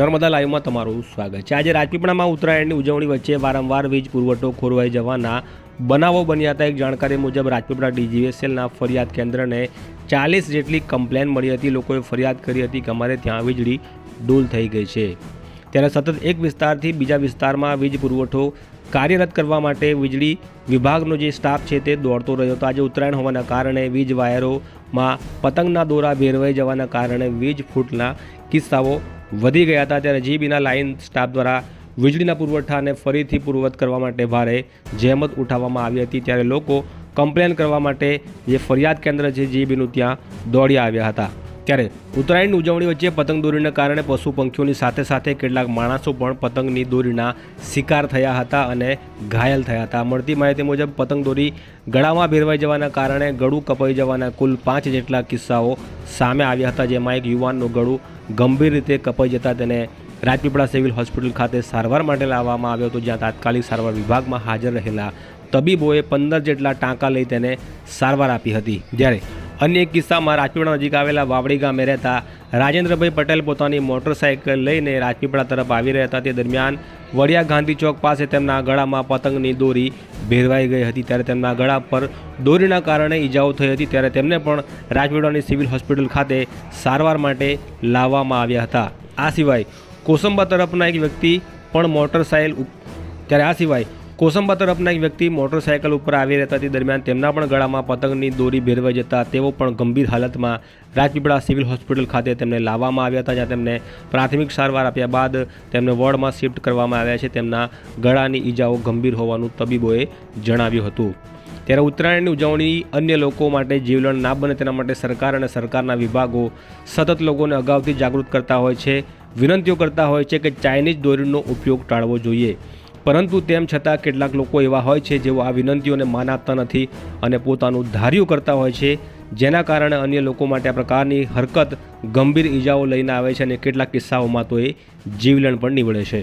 નર્મદા લાઈવમાં તમારું સ્વાગત છે. આજે રાજપીપળામાં ઉત્તરાયણની ઉજવણી વચ્ચે વારંવાર વીજ પુરવઠો ખોરવાઈ જવાના બનાવો બન્યા હતા. એક જાણકારી મુજબ રાજપીપળા ડીજીએસએલના ફરિયાદ કેન્દ્રને ચાલીસ જેટલી કમ્પ્લેન મળી હતી. લોકોએ ફરિયાદ કરી હતી કે અમારે ત્યાં વીજળી ડૂલ થઈ ગઈ છે. ત્યારે સતત એક વિસ્તારથી બીજા વિસ્તારમાં વીજ પુરવઠો કાર્યરત કરવા માટે વીજળી વિભાગનો જે સ્ટાફ છે તે દોડતો રહ્યો હતો. આજે ઉત્તરાયણ હોવાના કારણે વીજ વાયરોમાં પતંગના દોરા ભેરવાઈ જવાના કારણે વીજ ફૂટના કિસ્સાઓ વધી ગયા હતા ત્યારે જીબીના લાઇન સ્ટાફ દ્વારા વીજળીના પુરવઠાને ફરીથી પૂર્વવત કરવા માટે ભારે જહેમત ઉઠાવવામાં આવી હતી ત્યારે લોકો કમ્પ્લેન કરવા માટે જે ફરિયાદ કેન્દ્ર છે જીબીનું ત્યાં દોડી આવ્યા હતા. ત્યારે ઉત્તરાયણની ઉજવણી વચ્ચે પતંગ દોરીના કારણે પશુ પંખીઓની સાથે સાથે કેટલાક માણસો પણ પતંગની દોરીના શિકાર થયા હતા અને ઘાયલ થયા હતા. મળતી માહિતી મુજબ, પતંગ દોરી ગળામાં ભેરવાઈ જવાના કારણે ગળું કપાઈ જવાના કુલ પાંચ જેટલા કિસ્સાઓ સામે આવ્યા હતા, જેમાં એક યુવાનનું ગળું ગંભીર રીતે કપાઈ જતાં તેને રાજપીપળા સિવિલ હોસ્પિટલ ખાતે સારવાર માટે લાવવામાં આવ્યો હતો, જ્યાં તાત્કાલિક સારવાર વિભાગમાં હાજર રહેલા તબીબોએ પંદર જેટલા ટાંકા લઈ તેને સારવાર આપી હતી. જ્યારે અન્ય એક કિસ્સામાં રાજપીપળા નજીક આવેલા વાવડી ગામે રહેતા રાજેન્દ્રભાઈ પટેલ પોતાની મોટરસાઇકલ લઈને રાજપીપળા તરફ આવી રહ્યા હતા. તે દરમિયાન વડિયા ગાંધી ચોક પાસે તેમના ગળામાં પતંગની દોરી ભેરવાઈ ગઈ હતી. ત્યારે તેમના ગળા પર દોરીના કારણે ઈજાઓ થઈ હતી. ત્યારે તેમને પણ રાજપીપળાની સિવિલ હોસ્પિટલ ખાતે સારવાર માટે લાવવામાં આવ્યા હતા. આ સિવાય કોસંબા તરફના એક વ્યક્તિ પણ મોટરસાઇકલ ત્યારે આ સિવાય કોસંબા તરફના એક વ્યક્તિ મોટરસાયકલ ઉપર આવી રહેતા તે દરમિયાન તેમના પણ ગળામાં પતંગની દોરી ભેરવાઈ જતા તેઓ પણ ગંભીર હાલતમાં રાજપીપળા સિવિલ હોસ્પિટલ ખાતે તેમને લાવવામાં આવ્યા હતા, જ્યાં તેમને પ્રાથમિક સારવાર આપ્યા બાદ તેમને વોર્ડમાં શિફ્ટ કરવામાં આવ્યા છે. તેમના ગળાની ઈજાઓ ગંભીર હોવાનું તબીબોએ જણાવ્યું હતું. ત્યારે ઉત્તરાયણની ઉજવણી અન્ય લોકો માટે જીવલણ ના બને તેના માટે સરકાર અને સરકારના વિભાગો સતત લોકોને અગાઉથી જાગૃત કરતા હોય છે, વિનંતીઓ કરતા હોય છે કે ચાઇનીઝ દોરીનો ઉપયોગ ટાળવો જોઈએ. પરંતુ તેમ છતાં કેટલાક લોકો એવા હોય છે જેઓ આ વિનંતીઓને માન આપતા નથી અને પોતાનું ધાર્યું કરતા હોય છે, જેના કારણે અન્ય લોકો માટે આ પ્રકારની હરકત ગંભીર ઈજાઓ લઈને આવે છે અને કેટલાક કિસ્સાઓમાં તો એ જીવલેણ પણ નીવડે છે.